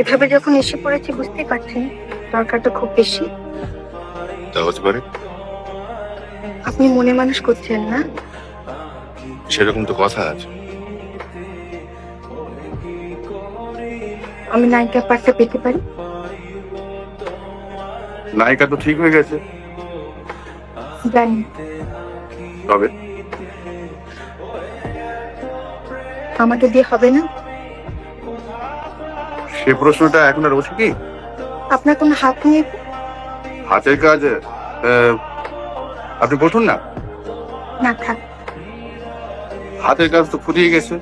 এভাবে যখন এসে পড়েছি বুঝতেই পারছেন দরকারটা খুব বেশি। তা হতে পারে। আপনি মনে মানুষ করছেন না? সেরকম তো কথা আছে। আমি নায়িকা পার্টটা পেতে পারি? নায়িকা তো ঠিক হয়ে গেছে। জানি। তবে? আমাকে দিয়ে হবে না? সে প্রশ্নটা এখন আর ওঠে কি? আপনার কোনো হাত নিয়ে হাতের কাজ আহ, আপনি বসুন না। না থাক। হাতের কাজ তো ফুরিয়ে গেছে।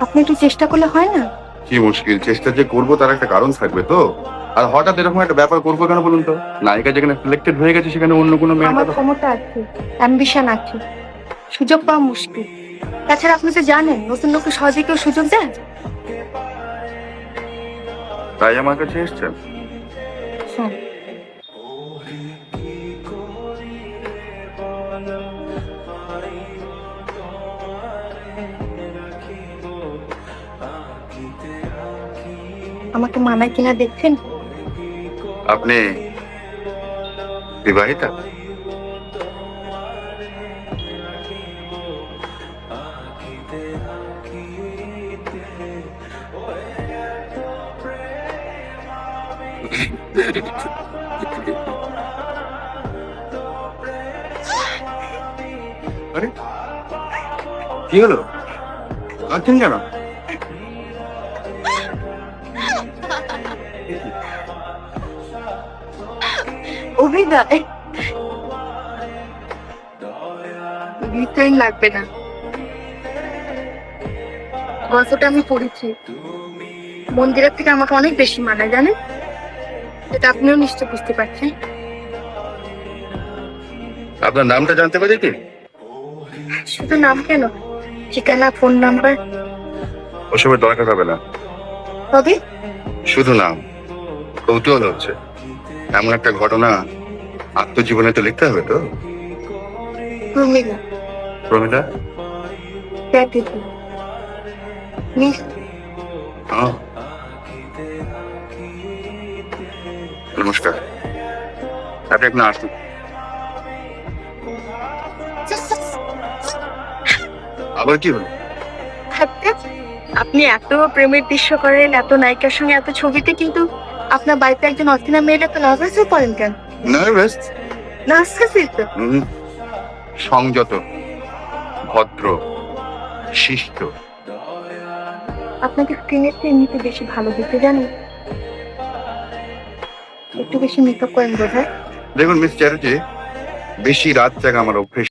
আপনি একটু চেষ্টা করলে হয় না? কি মুশকিল চেষ্টা যে করব তার একটা কারণ থাকবে তো। আর হঠাৎ এরকম একটা ব্যাপার করব কেন বলুন তো? নায়িকা যেখানে সিলেক্টেড হয়ে গেছে সেখানে অন্য কোনো মেয়ে আমার ক্ষমতা আছে অ্যাম্বিশন আছে সুযোগ পাওয়া মুশকিল। তাছাড়া আপনি তো জানেন নতুন লোককে সহজে কেউ সুযোগ দেয়? তাই আমার কাছে এসছেন হ্যাঁ আমাকে মানায় কিনা দেখছেন? আপনি বিবাহিতা? আরে কি হলো? কাঁদছেন কেন? অভিনয়। লাগবে না। গল্পটা আমি পড়েছি। মন্দিরের থেকে আমাকে অনেক বেশি মানায় জানেন? এটা আপনিও নিশ্চয় বুঝতে পারছেন। আপনার নামটা জানতে পারি কি? শুধু নাম কেন? ঠিকানা ফোন নাম্বার? ওসবের দরকার হবে না। তবে? শুধু নাম। কৌতূহল হচ্ছে। এমন একটা ঘটনা আত্মজীবনে তো লিখতে হবে তো? প্রমিলা। প্রমিলা? প্যাকেটি মিস? হ্যাঁ। নমস্কার। আপনি এখন আসুন। আবার কি হলো? আপনি এত প্রেমের দৃশ্য করেন এত নায়িকার সঙ্গে এত ছবিতে কিন্তু আপনার বাড়িতে একজন অচেনা মেয়েটা তো নার্ভাস হয়ে পড়েন কেন? নার্ভাস? নার্ভাস তো। সংযত ভদ্র শিষ্ট। আপনাকে স্ক্রিনের চেয়ে এমনিতে বেশি ভালো দেখতে জানেন? একটু বেশি মেকআপ করেন বোধ দেখুন মিস চ্যাটার্জি বেশি রাত জাগা আমার অভ্যেস